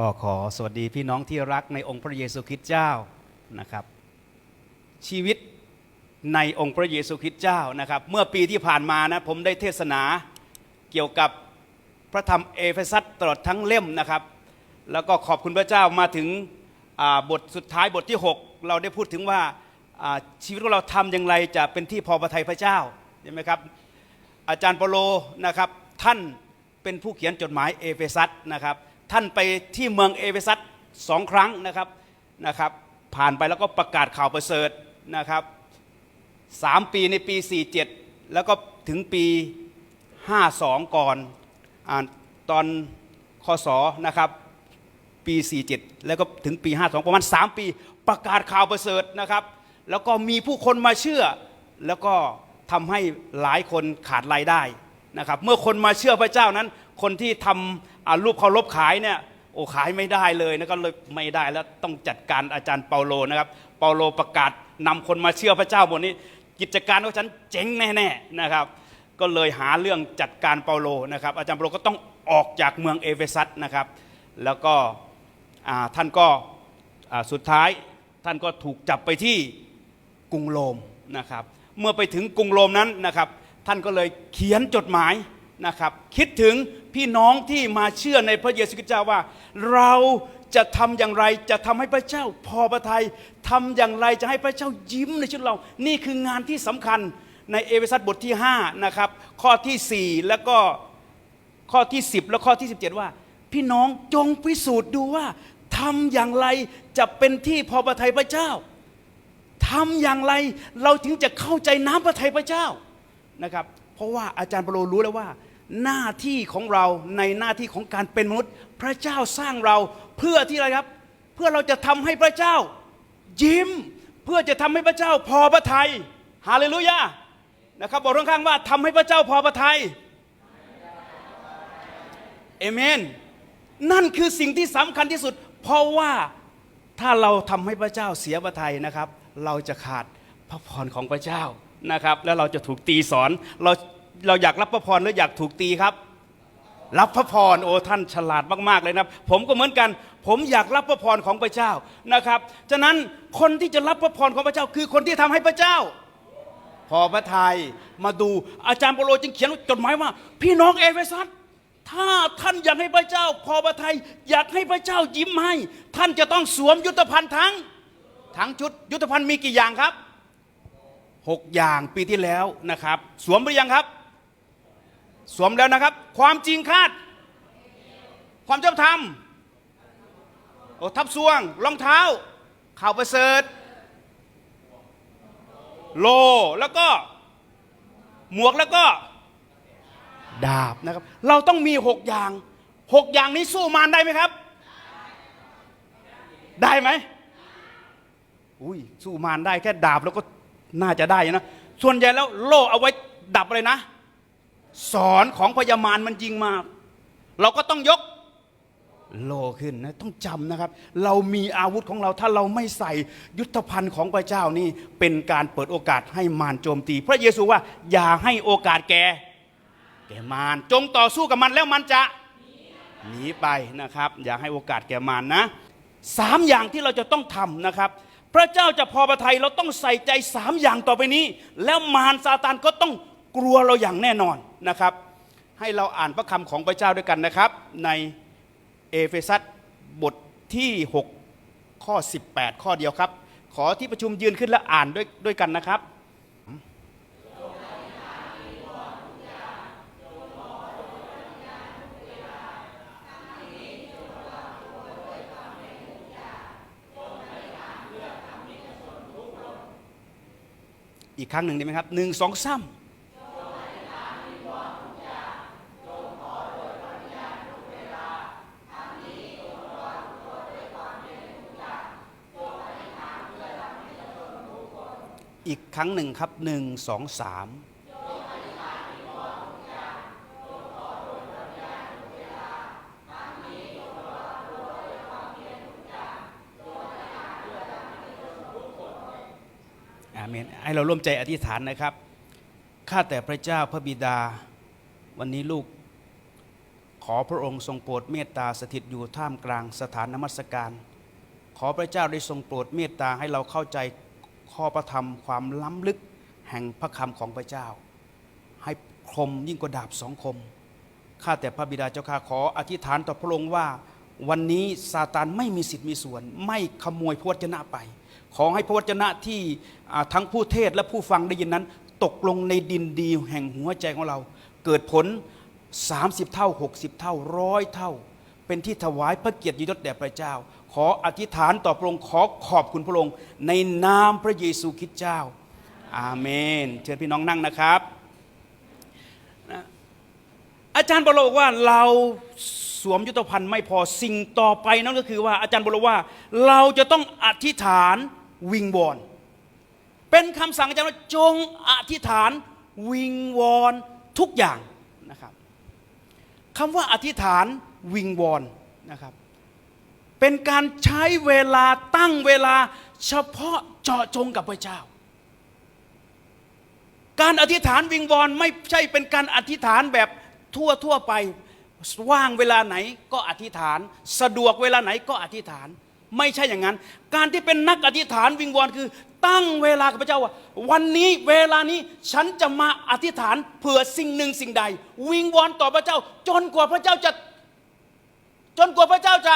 ก็ขอสวัสดีพี่น้องที่รักในองค์พระเยซูคริสต์เจ้านะครับ ชีวิตในองค์พระเยซูคริสต์เจ้านะครับ เมื่อปีที่ผ่านมานะผมได้เทศนาเกี่ยวกับพระธรรมเอเฟซัสตลอดทั้งเล่มนะครับ แล้วก็ขอบคุณพระเจ้ามาถึงบทสุดท้ายบทที่ 6 เราได้พูดถึงว่าชีวิตของเราทำอย่างไรจะเป็นที่พอพระทัยพระเจ้าใช่ไหมครับอาจารย์เปโลนะครับท่านเป็นผู้เขียนจดหมายเอเฟซัสนะครับ ท่านไปที่เมืองเอเฟซัสสองครั้งนะครับนะครับ ผ่านไปแล้วก็ประกาศข่าวประเสริฐนะครับสามปีในปี 47 แล้วก็ถึงปี 52 ก่อนอตอนคศนะครับปี 47 แล้วก็ถึงปี 52 ประมาณ 3 ปี ประกาศข่าวประเสริฐนะครับ แล้วก็มีผู้คนมาเชื่อ แล้วก็ทำให้หลายคนขาดรายได้นะครับ เมื่อคนมาเชื่อพระเจ้านั้น คนที่ทำ อ่ารูปเคารพขายเนี่ยโอ้ขายไม่ได้เลยนะก็เลยไม่ได้แล้วต้องจัดการอาจารย์เปาโลนะครับ เปาโลประกาศนำคนมาเชื่อพระเจ้าบนนี้ กิจการของฉันเจ๊งแน่ๆนะครับ ก็เลยหาเรื่องจัดการเปาโลนะครับ อาจารย์เปาโลก็ต้องออกจากเมืองเอเฟซัสนะครับ แล้วก็ท่านก็สุดท้ายท่านก็ถูกจับไปที่กรุงโรมนะครับ เมื่อไปถึงกรุงโรมนั้นนะครับ ท่านก็เลยเขียนจดหมาย นะครับคิดถึงพี่น้องที่มาเชื่อในพระเยซูคริสต์เจ้าว่า เราจะทำอย่างไรจะทำให้พระเจ้าพอพระทัยทำอย่างไรจะให้พระเจ้ายิ้มในชีวิตเรา นี่คืองานที่สำคัญในเอเฟซัสบทที่5นะครับข้อทีสี่ 4 แล้วก็ข้อที่ 10 และข้อที่ 17 ว่า พี่น้องจงพิสูจน์ดูว่าทำอย่างไรจะเป็นที่พอพระทัยพระเจ้าทำอย่างไรเราถึงจะเข้าใจน้ำพระทัยพระเจ้านะครับ เพราะว่าอาจารย์เปโลรู้แล้วว่า หน้าที่ของเราในหน้าที่ของการเป็นมนุษย์ พระเจ้าสร้างเราเพื่อที่อะไรครับ เพื่อเราจะทำให้พระเจ้า ยิ้ม เพื่อจะทำให้พระเจ้าพอพระทัยฮาเลลูยานะครับบอกข้างๆว่าทำให้พระเจ้าพอพระทัยเอเมน นั่นคือสิ่งที่สำคัญที่สุด เพราะว่าถ้าเราทำให้พระเจ้าเสียพระทัยนะครับ เราจะขาดพระพรของพระเจ้านะครับ แล้วเราจะถูกตีสอนเรา เราอยากรับพระพรหรืออยากถูกตีครับ รับพระพรโอ้ท่านฉลาดมากๆเลยนะผมก็เหมือนกัน ผมอยากรับพระพรของพระเจ้านะครับฉะนั้นคนที่จะรับพระพรของพระเจ้า คือคนที่ทำให้พระเจ้า พอพระทัยมาดูอาจารย์เปโลจึงเขียนจดหมายว่า พี่น้องเอเฟซัสถ้าท่านอยากให้พระเจ้า พอพระทัยอยากให้พระเจ้ายิ้มให้ ท่านจะต้องสวมยุทธภัณฑ์ทั้งทั้งชุดยุทธภัณฑ์มีกี่อย่างครับหกอย่างปีที่แล้วนะครับ สวมหรือยังครับ สวมแล้วนะครับ ความจริงคาด ความชอบธรรมโอ้ทับซวงรองเท้า ข่าวประเสริฐ โลแล้วก็ หมวกแล้วก็ ดาบนะครับ เราต้องมีหกอย่างหกอย่างนี้สู้มารได้ไหมครับ ได้ไหมอุ้ยสู้มารได้แค่ดาบแล้วก็น่าจะได้นะส่วนใหญ่แล้วโล่เอาไว้ดับอะไรนะ สอนของพญามารมันยิงมา เราก็ต้องยกโลขึ้นนะต้องจำนะครับ เรามีอาวุธของเราถ้าเราไม่ใส่ยุทธภัณฑ์ของพระเจ้านี่เป็นการเปิดโอกาสให้มารโจมตี พระเยซูว่าอย่าให้โอกาสแกแกมารจงต่อสู้กับมันแล้วมันจะหนีไปนะครับ อย่าให้โอกาสแกมารนะสามอย่างที่เราจะต้องทำนะครับ พระเจ้าจะพอพระทัยเราต้องใส่ใจสามอย่างต่อไปนี้ แล้วมารซาตานก็ต้อง กลัวเราอย่างแน่นอนนะครับ ให้เราอ่านพระคำของพระเจ้าด้วยกันนะครับ ในเอเฟซัสบทที่ 6 ข้อ 18 ข้อเดียวครับ ขอที่ประชุมยืนขึ้นและอ่านด้วยด้วยกันนะครับอีกครั้งหนึ่งได้ไหมครับหนึ่งสองสาม ครั้งหนึ่งครับหนึ่งสองสามอาเมนให้เราร่วมใจอธิษฐานนะครับ ข้าแต่พระเจ้าพระบิดา วันนี้ลูก ขอพระองค์ทรงโปรดเมตตาสถิตอยู่ท่ามกลางสถานนมัสการ ขอพระเจ้าได้ทรงโปรดเมตตาให้เราเข้าใจ ข้อพระธรรมความล้ำลึกแห่งพระคำของพระเจ้า ให้คมยิ่งกว่าดาบสองคมข้าแต่พระบิดาเจ้าข้าขออธิษฐานต่อพระองค์ว่า วันนี้ซาตานไม่มีสิทธิ์มีส่วน ไม่ขโมยพระวจนะไป ขอให้พระวจนะที่ทั้งผู้เทศและผู้ฟังได้ยินนั้น ตกลงในดินดีแห่งหัวใจของเรา เกิดผล 30 เท่า 60 เท่าร้อยเท่า เป็นที่ถวายพระเกียรติยศแด่พระเจ้า ขออธิษฐานต่อพระองค์ขอขอบคุณพระองค์ ในนามพระเยซูคริสต์เจ้า อาเมน เชิญพี่น้องนั่งนะครับ อาจารย์บอกว่าเราสวมยุทธภัณฑ์ไม่พอสิ่งต่อไปนั่นก็คือว่าอาจารย์บอกว่า เราจะต้องอธิษฐานวิงวอนเป็นคำสั่งอาจารย์ว่าจงอธิษฐานวิงวอนทุกอย่างนะครับคำว่าอธิษฐาน วิงวอนนะครับ เป็นการใช้เวลาตั้งเวลาเฉพาะเจาะจงกับพระเจ้า การอธิษฐานวิงวอนไม่ใช่เป็นการอธิษฐานแบบทั่วทั่วไป ว่างเวลาไหนก็อธิษฐาน สะดวกเวลาไหนก็อธิษฐาน ไม่ใช่อย่างนั้น การที่เป็นนักอธิษฐานวิงวอนคือ ตั้งเวลากับพระเจ้าว่า วันนี้เวลานี้ฉันจะมาอธิษฐานเผื่อสิ่งหนึ่งสิ่งใด วิงวอนต่อพระเจ้า จนกว่าพระเจ้าจะ จนกว่าพระเจ้าจะ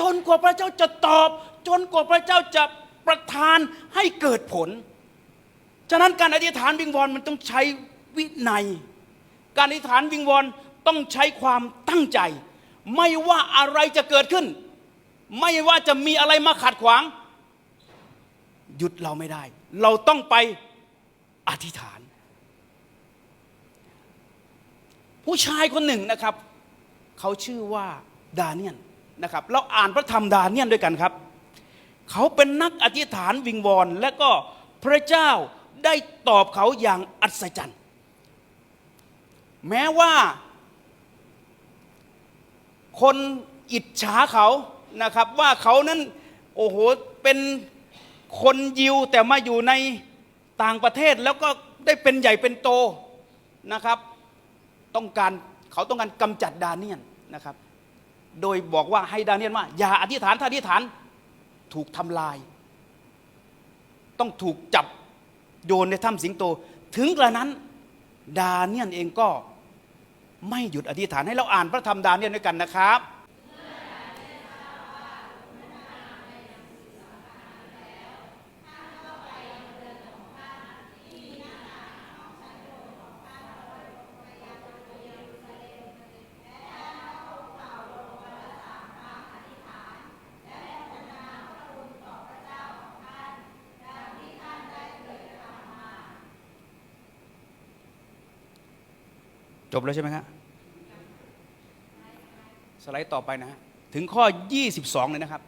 จนกว่าพระเจ้าจะตอบ จนกว่าพระเจ้าจะประทานให้เกิดผล ฉะนั้นการอธิษฐานวิงวอนมันต้องใช้วินัย การอธิษฐานวิงวอนต้องใช้ความตั้งใจ ไม่ว่าอะไรจะเกิดขึ้น ไม่ว่าจะมีอะไรมาขัดขวาง หยุดเราไม่ได้ เราต้องไปอธิษฐาน ผู้ชายคนหนึ่งนะครับ เขาชื่อว่าดาเนียนนะครับ เราอ่านพระธรรมดาเนียนด้วยกันครับ เขาเป็นนักอธิษฐานวิงวอน และก็พระเจ้าได้ตอบเขาอย่างอัศจรรย์ แม้ว่า คนอิจฉาเขานะครับ ว่าเขานั้นโอ้โหเป็นคนยิวแต่มาอยู่ในต่างประเทศแล้วก็ได้เป็นใหญ่เป็นโตนะครับ ต้องการ เขาต้องการกำจัดดาเนียนนะครับ โดยบอกว่าให้ดาเนียนว่า อย่าอธิษฐานถ้าอธิษฐานถูกทำลาย ต้องถูกจับโยนในถ้ำสิงโต ถึงกระนั้นดาเนียนเองก็ไม่หยุดอธิษฐานให้เราอ่านพระธรรมดาเนียนด้วยกันนะครับ จบแล้วใช่ไหมครับสไลด์ต่อไปนะฮะถึงข้อ 22 เลยนะครับ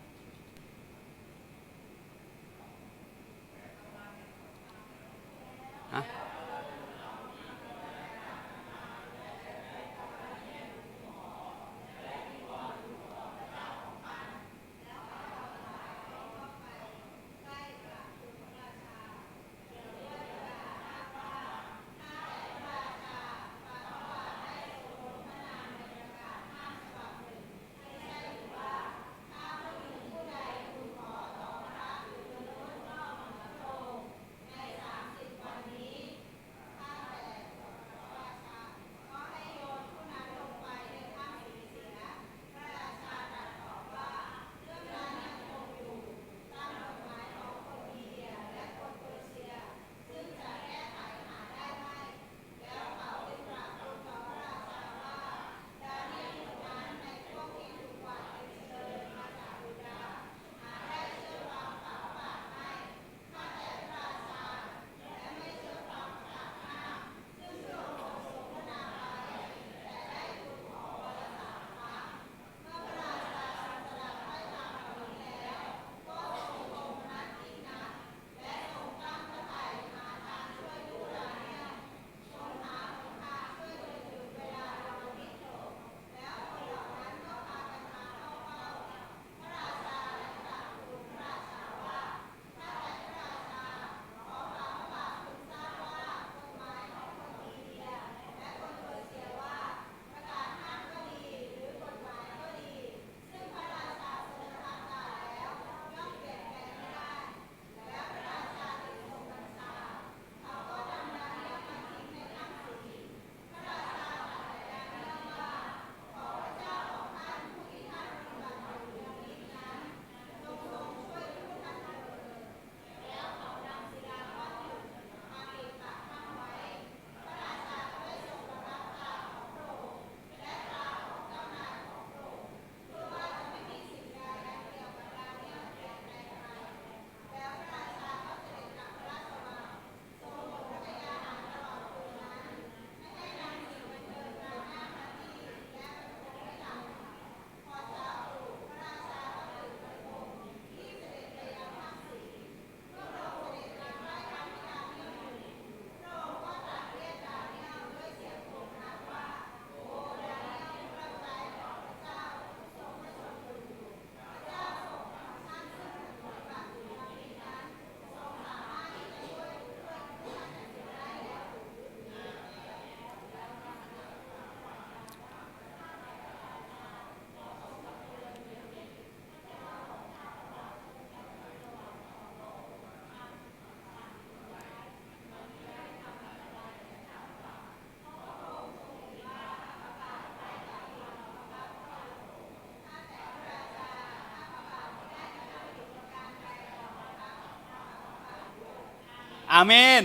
อาเมน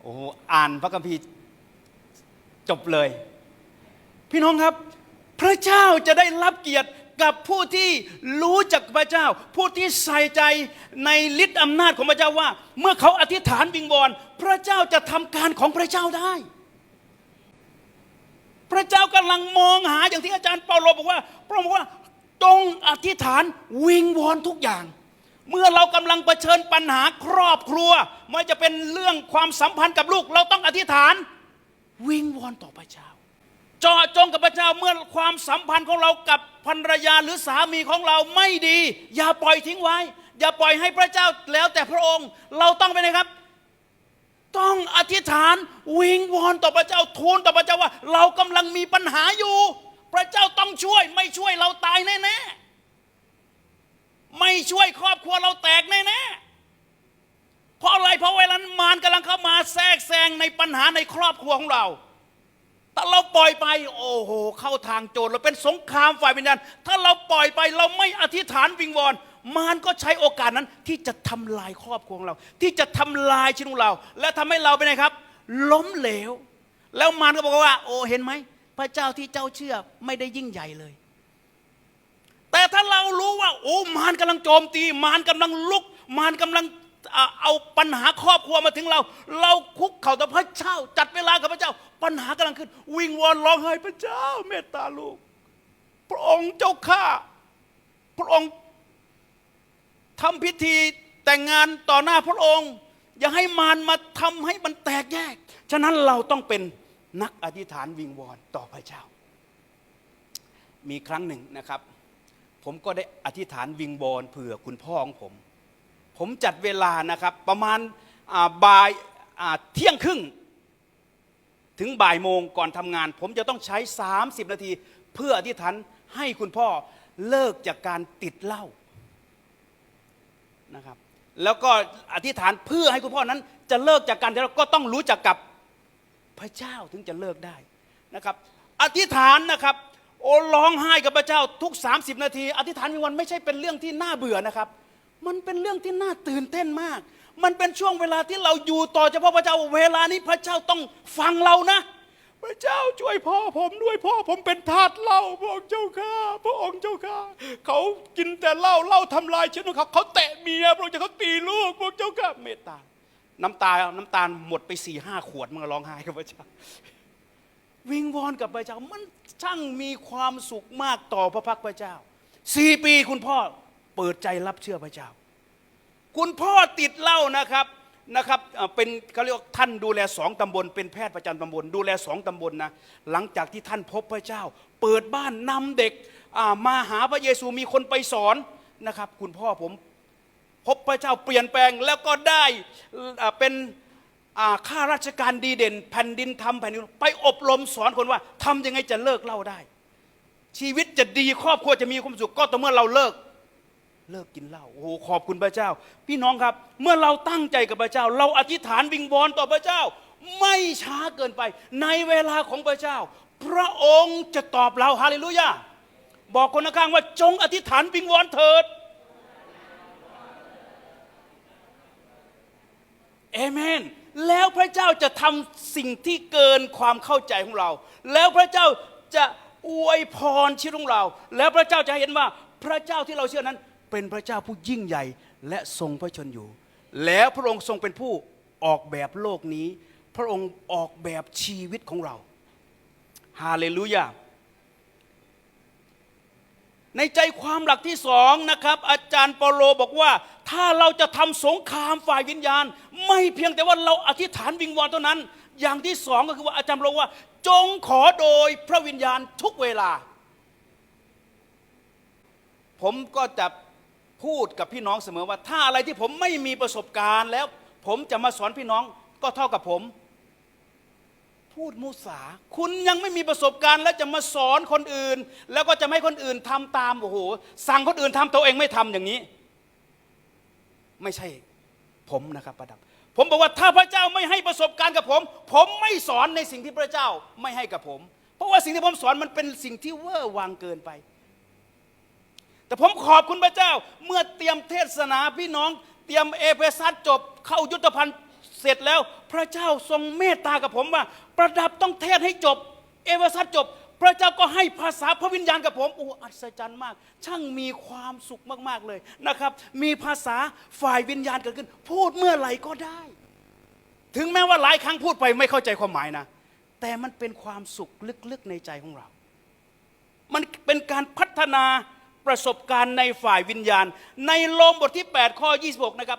โอ้โหอ่านพระคัมภีร์จบเลย พี่น้องครับ พระเจ้าจะได้รับเกียรติกับผู้ที่รู้จักพระเจ้า ผู้ที่ใส่ใจในฤทธิ์อำนาจของพระเจ้าว่า เมื่อเขาอธิษฐานวิงวอนพระเจ้าจะทำการของพระเจ้าได้ พระเจ้ากำลังมองหาอย่างที่อาจารย์เปาโลบอกว่าพระองค์บอกว่าจงอธิษฐานวิงวอนทุกอย่าง เมื่อเรากำลังเผชิญปัญหาครอบครัวไม่ว่าจะเป็นเรื่องความสัมพันธ์กับลูก เราต้องอธิษฐาน วิงวอนต่อพระเจ้าเจาะจงกับพระเจ้าเมื่อความสัมพันธ์ของเรากับภรรยาหรือสามีของเราไม่ดี อย่าปล่อยทิ้งไว้ อย่าปล่อยให้พระเจ้าแล้วแต่พระองค์ เราต้องไปนะครับ ต้องอธิษฐานวิงวอนต่อพระเจ้าทูลต่อพระเจ้าว่า เรากำลังมีปัญหาอยู่ พระเจ้าต้องช่วยไม่ช่วยเราตายแน่ๆ ไม่ช่วยครอบครัวเราแตกแน่ๆ เพราะอะไร เพราะเวลานั้นมารกำลังเข้ามาแทรกแซงในปัญหาในครอบครัวของเรา ถ้าเราปล่อยไป โอ้โห เข้าทางโจรเราเป็นสงครามฝ่ายวิญญาณ ถ้าเราปล่อยไปเราไม่อธิษฐานวิงวอนมารก็ใช้โอกาสนั้นที่จะทำลายครอบครัวของเรา ที่จะทำลายชีวิตของเรา และทำให้เราเป็นไงครับ ล้มเหลว แล้วมารก็บอกว่า โอ้เห็นไหมพระเจ้าที่เจ้าเชื่อไม่ได้ยิ่งใหญ่เลย แต่ถ้าเรารู้ว่า โอ้มารกำลังโจมตี มารกำลังลุก มารกำลังเอาปัญหาครอบครัวมาถึงเรา เราคุกเข่าต่อพระเจ้า จัดเวลากับพระเจ้า ปัญหากำลังขึ้น วิงวอนร้องไห้พระเจ้า เมตตาลูก พระองค์เจ้าข้าพระองค์ทำพิธีแต่งงานต่อหน้าพระองค์ อย่าให้มารมาทำให้มันแตกแยก ฉะนั้นเราต้องเป็นนักอธิษฐานวิงวอนต่อพระเจ้า มีครั้งหนึ่งนะครับ ผมก็ได้อธิษฐานวิงวอนเผื่อคุณพ่อของผม ผมจัดเวลานะครับ ประมาณาบ่ายาเที่ยงครึ่ง ถึงบ่ายโมงก่อนทำงาน ผมจะต้องใช้ 30 นาที เพื่ออธิษฐานให้คุณพ่อเลิกจากการติดเหล้านะครับ แล้วก็อธิษฐานเพื่อให้คุณพ่อนั้น จะเลิกจากการติดเหล้าก็ต้องรู้จักกับพระเจ้าถึงจะเลิกได้นะครับ อธิษฐานนะครับ โอ้ร้องไห้กับพระเจ้าทุก 30 นาที อธิษฐานวิงวันไม่ใช่เป็นเรื่องที่น่าเบื่อนะครับ มันเป็นเรื่องที่น่าตื่นเต้นมาก มันเป็นช่วงเวลาที่เราอยู่ต่อเฉพาะพระเจ้าเวลานี้พระเจ้าต้องฟังเรานะ พระเจ้าช่วยพ่อผมด้วยพ่อผมเป็นทาสเหล้าพระองค์เจ้าข้าพระองค์เจ้าข้าเขากินแต่เหล้าเหล้าทำลายชีวิตของเขาเขาเตะเมียพระองค์เจ้าเขาตีลูกพระองค์เจ้าข้าเมตตา น้ำตาน้ำตาลหมดไปสี่ห้าขวดเมันก็ร้องไห้กับพระเจ้า วิงวอนกับพระเจ้ามันช่างมีความสุขมากต่อพระพักพระเจ้าสี่ปีคุณพ่อเปิดใจรับเชื่อพระเจ้า คุณพ่อติดเหล้านะครับนะครับเอ่อเป็นเขาเรียกท่านดูแลสองตำบล เป็นแพทย์ประจำตำบล ดูแลสองตำบลนะหลังจากที่ท่านพบพระเจ้า เปิดบ้านนำเด็กอ่ามาหาพระเยซูมีคนไปสอนนะครับ คุณพ่อผมพบพระเจ้าเปลี่ยนแปลงแล้วก็ได้เอ่อเป็น ข้าราชการดีเด่น แผ่นดินทำแผ่นดินไปอบรมสอนคนว่าทำยังไงจะเลิกเหล้าได้ ชีวิตจะดีครอบครัวจะมีความสุขก็ต่อเมื่อเราเลิกเลิกกินเหล้าโอ้โหขอบคุณพระเจ้า พี่น้องครับ เมื่อเราตั้งใจกับพระเจ้า เราอธิษฐานวิงวอนต่อพระเจ้า ไม่ช้าเกินไป ในเวลาของพระเจ้า พระองค์จะตอบเราฮาเลลูยาบอกคนข้างว่าจงอธิษฐานวิงวอนเถิดเอเมน แล้วพระเจ้าจะทำสิ่งที่เกินความเข้าใจของเรา แล้วพระเจ้าจะอวยพรชีวิตของเรา แล้วพระเจ้าจะเห็นว่าพระเจ้าที่เราเชื่อนั้น เป็นพระเจ้าผู้ยิ่งใหญ่และทรงพระชนอยู่ แล้วพระองค์ทรงเป็นผู้ออกแบบโลกนี้ พระองค์ออกแบบชีวิตของเรา ฮาเลลูยา ในใจความหลักที่สองนะครับ อาจารย์เปโลบอกว่า ถ้าเราจะทำสงครามฝ่ายวิญญาณ ไม่เพียงแต่ว่าเราอธิษฐานวิงวอนเท่านั้น อย่างที่สองก็คือว่าอาจารย์เปโลว่า จงขอโดยพระวิญญาณทุกเวลา ผมก็จะพูดกับพี่น้องเสมอว่า ถ้าอะไรที่ผมไม่มีประสบการณ์แล้ว ผมจะมาสอนพี่น้องก็เท่ากับผม พูดมุสา คุณยังไม่มีประสบการณ์ แล้วจะมาสอนคนอื่น แล้วก็จะไม่ให้คนอื่นทำตามโอ้โหสั่งคนอื่นทำตัวเองไม่ทำอย่างนี้ ไม่ใช่ผมนะครับประดับ ผมบอกว่าถ้าพระเจ้าไม่ให้ประสบการณ์กับผม ผมไม่สอนในสิ่งที่พระเจ้าไม่ให้กับผม เพราะว่าสิ่งที่ผมสอนมันเป็นสิ่งที่เวอร์วางเกินไป แต่ผมขอบคุณพระเจ้า เมื่อเตรียมเทศนาพี่น้อง เตรียมเอเฟซัสจบเข้ายุทธภัณฑ์ เสร็จแล้วพระเจ้าทรงเมตตากับผมว่า ประดับต้องเทศให้จบ เอเวอร์ซัสจบ พระเจ้าก็ให้ภาษาพระวิญญาณกับผมโอ้อัศจรรย์มาก ช่างมีความสุขมากๆเลยนะครับ มีภาษาฝ่ายวิญญาณเกิดขึ้น พูดเมื่อไหร่ก็ได้ ถึงแม้ว่าหลายครั้งพูดไปไม่เข้าใจความหมายนะ แต่มันเป็นความสุขลึกๆในใจของเรา มันเป็นการพัฒนาประสบการณ์ในฝ่ายวิญญาณ ในโลมบทที่ 8 ข้อ 26 นะครับ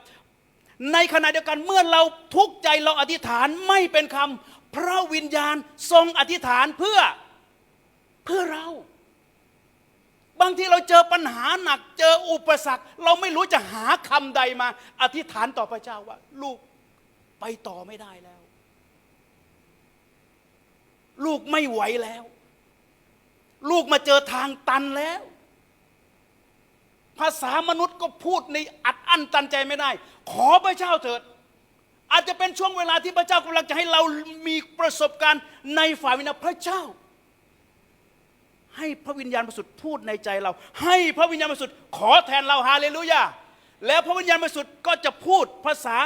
ในขณะเดียวกันเมื่อเราทุกข์ใจเราอธิษฐานไม่เป็นคำพระวิญญาณทรงอธิษฐานเพื่อเพื่อเรา บางทีเราเจอปัญหาหนักเจออุปสรรค เราไม่รู้จะหาคำใดมา อธิษฐานต่อพระเจ้าว่า ลูกไปต่อไม่ได้แล้ว ลูกไม่ไหวแล้ว ลูกมาเจอทางตันแล้ว ภาษามนุษย์ก็พูดในอัดอั้นตันใจไม่ได้ ขอพระเจ้าเถิด อาจจะเป็นช่วงเวลาที่พระเจ้ากำลังจะให้เรามีประสบการณ์ในฝ่ายวิญญาณพระเจ้า ให้พระวิญญาณบริสุทธิ์พูดในใจเรา ให้พระวิญญาณบริสุทธิ์ขอแทนเราฮาเลลูยาแล้วพระวิญญาณบริสุทธิ์ก็จะพูดภาษา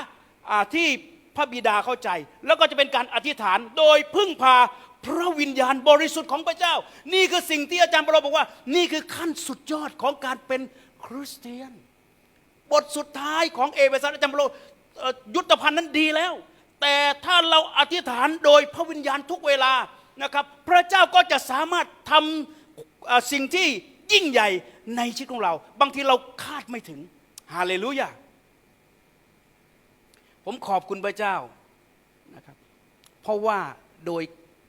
ที่พระบิดาเข้าใจ แล้วก็จะเป็นการอธิษฐานโดยพึ่งพาพระวิญญาณบริสุทธิ์ของพระเจ้า นี่คือสิ่งที่อาจารย์ปรบอกว่า นี่คือขั้นสุดยอดของการเป็นคริสเตียน บทสุดท้ายของเอเวซัสอาจารย์ปรโลอ่อยุทธภัณฑ์นั้นดีแล้ว แต่ถ้าเราอธิษฐานโดยพระวิญญาณทุกเวลานะครับ พระเจ้าก็จะสามารถทำสิ่งที่ยิ่งใหญ่ในชีวิตของเรา บางทีเราคาดไม่ถึงฮาเลลูยาผมขอบคุณพระเจ้านะครับ เพราะว่าโดย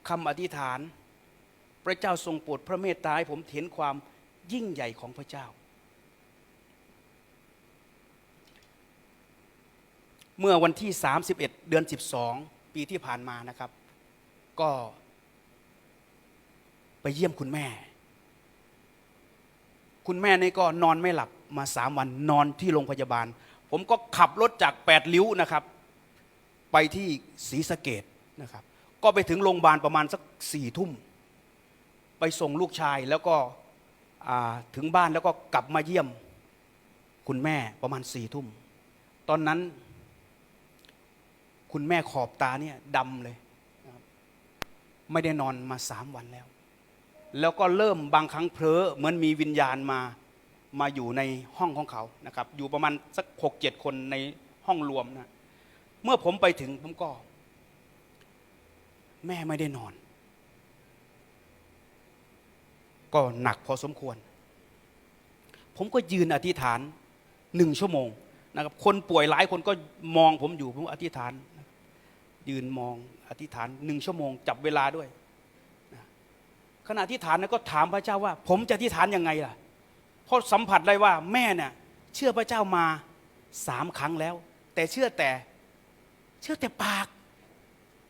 คำอธิษฐาน พระเจ้าทรงโปรดพระเมตตาให้ผมเห็นความยิ่งใหญ่ของพระเจ้า เมื่อวันที่ 31 เดือน 12 ปีที่ผ่านมานะครับ ก็ ไปเยี่ยมคุณแม่ คุณแม่นี่ก็นอนไม่หลับมาสามวันนอนที่โรงพยาบาล ผมก็ขับรถจากแปดริ้วนะครับ ไปที่ศรีสะเกดนะครับ ก็ไปถึงโรงพยาบาลประมาณสักสี่ทุ่ม ไปส่งลูกชายแล้วก็ถึงบ้านแล้วก็กลับมาเยี่ยม คุณแม่ประมาณสี่ทุ่ม ตอนนั้น คุณแม่ขอบตาเนี่ยดำเลย ไม่ได้นอนมาสามวันแล้ว แล้วก็เริ่มบางครั้งเพ้อเหมือนมีวิญญาณมามาอยู่ในห้องของเขานะครับ อยู่ประมาณสักหกเจ็ดคนในห้องรวมนะเมื่อผมไปถึงผมก็ แม่ไม่ได้นอน ก็หนักพอสมควร ผมก็ยืนอธิษฐานหนึ่งชั่วโมงนะครับคนป่วยหลายคนก็มองผมอยู่ผมอธิษฐาน ยืนมองอธิษฐานหนึ่งชั่วโมง จับเวลาด้วยขณะอธิษฐานนั้นก็ถามพระเจ้าว่า ผมจะอธิษฐานยังไงล่ะเพราะสัมผัสได้ว่าแม่เนี่ยเชื่อพระเจ้ามาสามครั้งแล้ว แต่เชื่อแต่ เชื่อแต่ปาก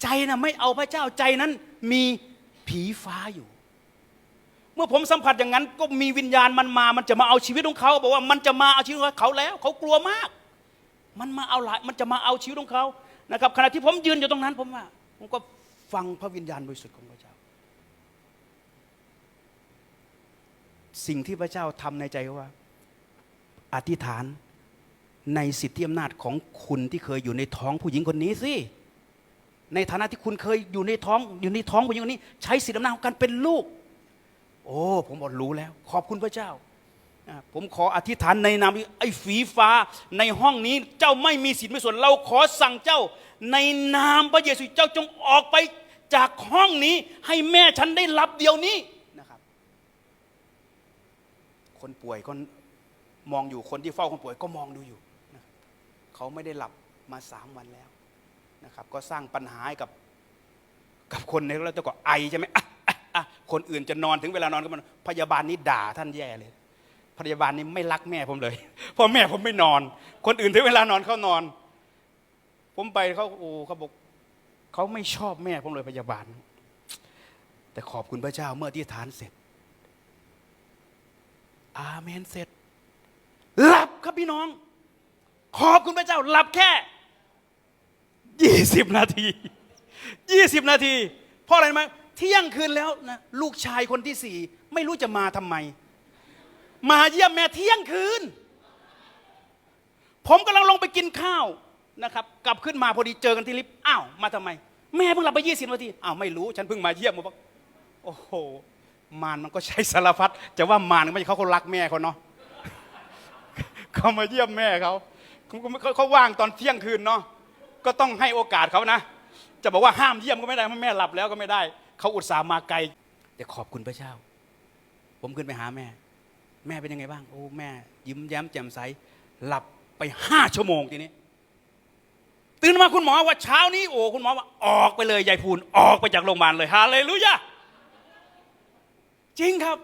ใจนะไม่เอาพระเจ้าใจนั้น มีผีฟ้าอยู่ เมื่อผมสัมผัสอย่างนั้น ก็มีวิญญาณมันมา มันจะมาเอาชีวิตของเขา บอกว่ามันจะมาเอาชีวิตของเขาแล้ว เขากลัวมาก มันมาเอาหลายมันจะมาเอาชีวิตของเขา นะครับขณะที่ผมยืนอยู่ตรงนั้น ผมว่า ผมก็ฟังพระวิญญาณบริสุทธิ์ของพระเจ้า สิ่งที่พระเจ้าทำในใจว่า อธิษฐานในสิทธิอำนาจของคุณที่เคยอยู่ในท้องผู้หญิงคนนี้สิในฐานะที่คุณเคยอยู่ในท้องอยู่ในท้องผู้หญิงคนนี้ ใช้สิทธิอำนาจของการเป็นลูก โอ้ ผมบอกรู้แล้ว ขอบคุณพระเจ้า ผมขออธิษฐานในนามไอ้ฝีฟ้าในห้องนี้เจ้าไม่มีสิทธิ์ไม่ส่วน เราขอสั่งเจ้า ในนามพระเยซูเจ้าจงออกไปจากห้องนี้ ให้แม่ฉันได้รับเดียวนี้นะครับ คนป่วยก็มองอยู่คนที่เฝ้าคนป่วยก็มองดูอยู่นะเขาไม่ได้หลับมาสามวันแล้วนะครับ ก็สร้างปัญหาให้กับกับคนในแล้วก็ไอใช่ไหมคนอื่นจะนอนถึงเวลานอนก็มันพยาบาลนี่ด่าท่านแย่เลย พยาบาลนี่ไม่รักแม่ผมเลยเพราะแม่ผมไม่นอน คนอื่นถึงเวลานอนเขานอน ผมไปเขาโอ้เขาบอกเขาไม่ชอบแม่ผมเลยพยาบาล แต่ขอบคุณพระเจ้าเมื่อที่ฐานเสร็จ อาเมนเสร็จหลับครับพี่น้อง ขอบคุณพระเจ้าหลับแค่ยี่สิบนาทียี่สิบนาที เพราะอะไรไหมเที่ยงคืนแล้วนะลูกชายคนที่สี่ไม่รู้จะมาทำไม มาเยี่ยมแม่เที่ยงคืน ผมกำลังลงไปกินข้าวนะครับ กลับขึ้นมาพอดีเจอกันที่ลิฟต์อ้าวมาทำไม แม่เพิ่งหลับไปยี่สิบนาทีอ้าวไม่รู้ ฉันเพิ่งมาเยี่ยมมาบอกโอ้โหมารมันก็ใช้สารพัดจะว่ามารก็ไม่ใช่เขาเขารักแม่เขาเนาะเขามาเยี่ยมแม่เขาเขาเขาเขาว่างตอนเที่ยงคืนเนาะก็ต้องให้โอกาสเขานะ จะบอกว่าห้ามเยี่ยมก็ไม่ได้เพราะแม่หลับแล้วก็ไม่ได้ เขาอุตส่าห์มาไกล แต่ขอบคุณพระเจ้า ผมขึ้นไปหาแม่ แม่เป็นยังไงบ้าง โอ้แม่ ยิ้มแย้มแจ่มใส หลับไปห้าชั่วโมงทีนี้ ตื่นมาคุณหมอว่าเช้านี้โอ้คุณหมอว่าออกไปเลยยายพูนออกไปจากโรงพยาบาลเลยฮาเลลูยาจริงครับ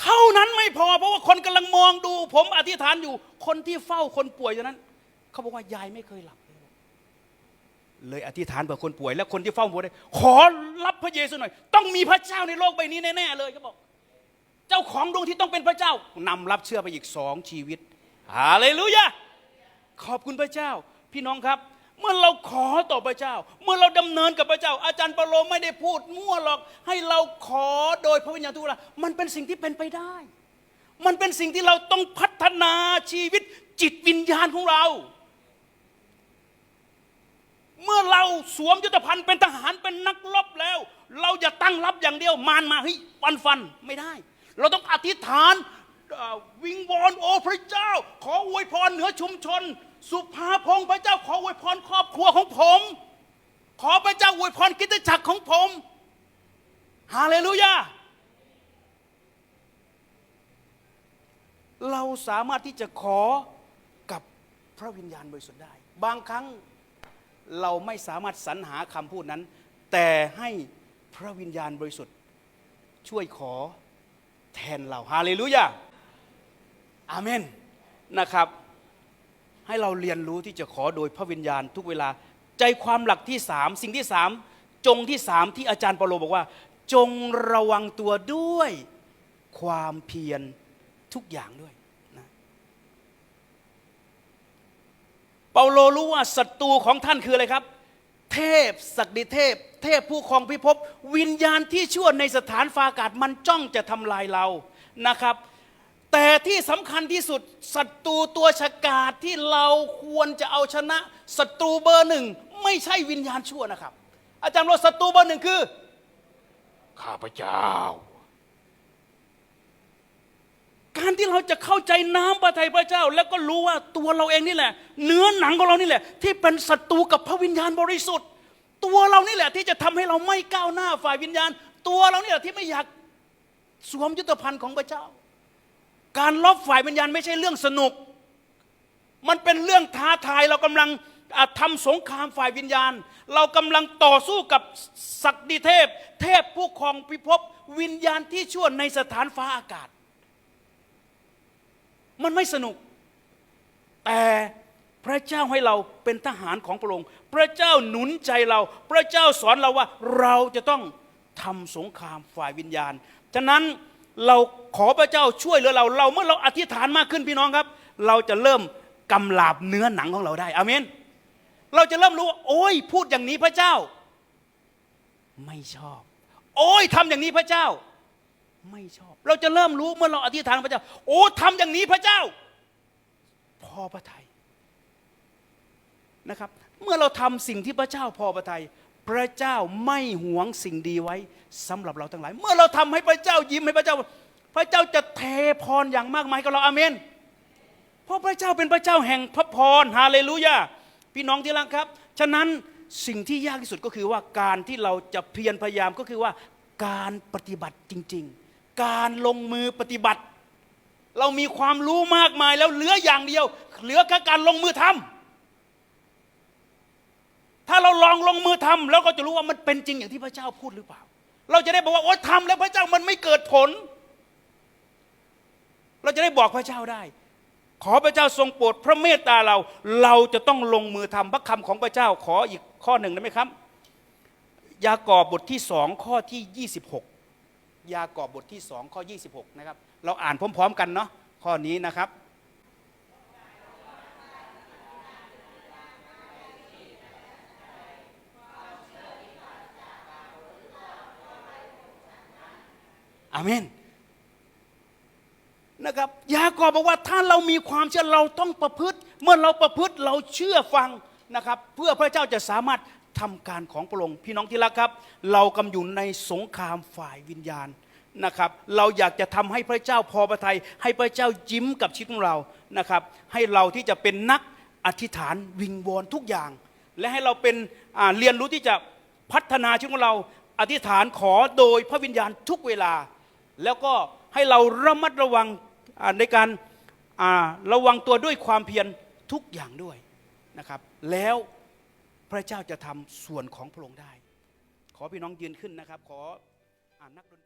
เท่านั้นไม่พอ เพราะว่าคนกำลังมองดู ผมอธิษฐานอยู่ คนที่เฝ้าคนป่วยอยู่นั้นเขาบอกว่ายายไม่เคยหลับเลยอธิษฐานเผื่อคนป่วยและคนที่เฝ้าป่วยขอรับพระเยซูหน่อย ต้องมีพระเจ้าในโลกใบนี้แน่ๆเลยเขาบอก เจ้าของดวงที่ต้องเป็นพระเจ้านำรับเชื่อไปอีกสองชีวิตฮาเลลูยาขอบคุณพระเจ้า พี่น้องครับ เมื่อเราขอต่อพระเจ้า เมื่อเราดำเนินกับพระเจ้า อาจารย์เปาโลไม่ได้พูดมั่วหรอก ให้เราขอโดยพระวิญญาณทุกเวลามันเป็นสิ่งที่เป็นไปได้ มันเป็นสิ่งที่เราต้องพัฒนาชีวิตจิตวิญญาณของเรา เมื่อเราสวมยุทธภัณฑ์เป็นทหารเป็นนักรบแล้ว เราจะตั้งรับอย่างเดียวมารมาเฮ้ยฟันฟันไม่ได้ เราต้องอธิษฐานวิงวอนโอพระเจ้า ขออวยพรเหนือชุมชน สุภาพงพระเจ้าขออวยพรครอบครัวของผม ขอพระเจ้าอวยพรกิจจักรของผมฮาเลลูยาเราสามารถที่จะขอกับพระวิญญาณบริสุทธิ์ได้ บางครั้งเราไม่สามารถสรรหาคำพูดนั้น แต่ให้พระวิญญาณบริสุทธิ์ช่วยขอ แทนเราฮาเลลูยาอาเมนนะครับ ให้เราเรียนรู้ที่จะขอโดยพระวิญญาณทุกเวลา ใจความหลักที่สามสิ่งที่สามจงที่สามที่อาจารย์เปาโลบอกว่า จงระวังตัวด้วยความเพียรทุกอย่างด้วยนะเปาโลรู้ว่าศัตรูของท่านคืออะไรครับ เทพศักดิเทพ เทพผู้ครองพิภพวิญญาณที่ชั่วในสถานฟาอากาศมันจ้องจะทำลายเรานะครับ แต่ที่สำคัญที่สุดศัตรูตัวฉกาจที่เราควรจะเอาชนะศัตรูเบอร์หนึ่งไม่ใช่วิญญาณชั่วนะครับ อาจารย์ว่าศัตรูเบอร์หนึ่งคือ ข้าพเจ้า การ ที่เราจะเข้าใจน้ำพระทัยพระเจ้า แล้วก็รู้ว่าตัวเราเองนี่แหละ เนื้อหนังของเรานี่แหละ ที่เป็นศัตรูกับพระวิญญาณบริสุทธิ์ ตัวเรานี่แหละที่จะทำให้เราไม่ก้าวหน้าฝ่ายวิญญาณ ตัวเรานี่แหละที่ไม่อยากสวมยุทธภัณฑ์ของพระเจ้า การลบฝ่ายวิญญาณไม่ใช่เรื่องสนุก มันเป็นเรื่องท้าทายเรากำลังอะทำสงครามฝ่ายวิญญาณ เรากำลังต่อสู้กับศักดิเทพ เทพผู้ครองพิภพวิญญาณที่ชั่วในสถานฟ้าอากาศ มันไม่สนุก แต่พระเจ้าให้เราเป็นทหารของพระองค์ พระเจ้าหนุนใจเรา พระเจ้าสอนเราว่าเราจะต้องทำสงครามฝ่ายวิญญาณ ฉะนั้นเราขอพระเจ้าช่วยเหลือเรา เราเมื่อเราอธิษฐานมากขึ้นพี่น้องครับ เราจะเริ่มกำลาบเนื้อหนังของเราได้อเมน เราจะเริ่มรู้ว่าโอ้ยพูดอย่างนี้พระเจ้า ไม่ชอบ โอ้ยทำอย่างนี้พระเจ้า ไม่ชอบ เราจะเริ่มรู้เมื่อเราอธิษฐานพระเจ้า โอ้ทำอย่างนี้พระเจ้า พอพระทัยนะครับ เมื่อเราทำสิ่งที่พระเจ้าพอพระทัยพระเจ้าไม่หวงสิ่งดีไว้สำหรับเราทั้งหลาย เมื่อเราทำให้พระเจ้ายิ้มให้พระเจ้า พระเจ้าจะเทพรอย่างมากมายกับเราอาเมนเพราะพระเจ้าเป็นพระเจ้าแห่งพระพรฮาเลลูยาพี่น้องที่รักครับ ฉะนั้นสิ่งที่ยากที่สุดก็คือว่าการที่เราจะเพียรพยายามก็คือว่าการปฏิบัติจริง ๆ การลงมือปฏิบัติ เรามีความรู้มากมายแล้วเหลืออย่างเดียว เหลือแค่การลงมือทำถ้าเราลองลงมือทำแล้วก็จะรู้ว่ามันเป็นจริงอย่างที่พระเจ้าพูดหรือเปล่า เราจะได้บอกว่าโอ๊ยทำแล้วพระเจ้ามันไม่เกิดผล เราจะได้บอกพระเจ้าได้ ขอพระเจ้าทรงโปรดพระเมตตาเรา เราจะต้องลงมือทำพระคำของพระเจ้าขออีกข้อหนึ่งได้ไหมครับ ยากอบบทที่สองข้อที่26 ยากอบบทที่สองข้อ 26 นะครับ เราอ่านพร้อม ๆ กันเนาะข้อนี้นะครับอาเมนนะครับยากอบบอกว่าถ้าเรามีความเชื่อเราต้องประพฤติ เมื่อเราประพฤติเราเชื่อฟังนะครับ เพื่อพระเจ้าจะสามารถ ทำการของพระองค์พี่น้องที่รักครับ เรากำลังอยู่ในสงครามฝ่ายวิญญาณนะครับ เราอยากจะทำให้พระเจ้าพอพระทัยให้พระเจ้ายิ้มกับชีวิตของเรานะครับ ให้เราที่จะเป็นนักอธิษฐานวิงวอนทุกอย่าง และให้เราเป็นเรียนรู้ที่จะพัฒนาชีวิตของเราอธิษฐานขอโดยพระวิญญาณทุกเวลา แล้วก็ให้เราระมัดระวังในการระวังตัวด้วยความเพียรทุกอย่างด้วยนะครับ แล้ว พระเจ้าจะทำส่วนของพระองค์ได้ ขอพี่น้องยืนขึ้นนะครับ ขออ่านักดนตรี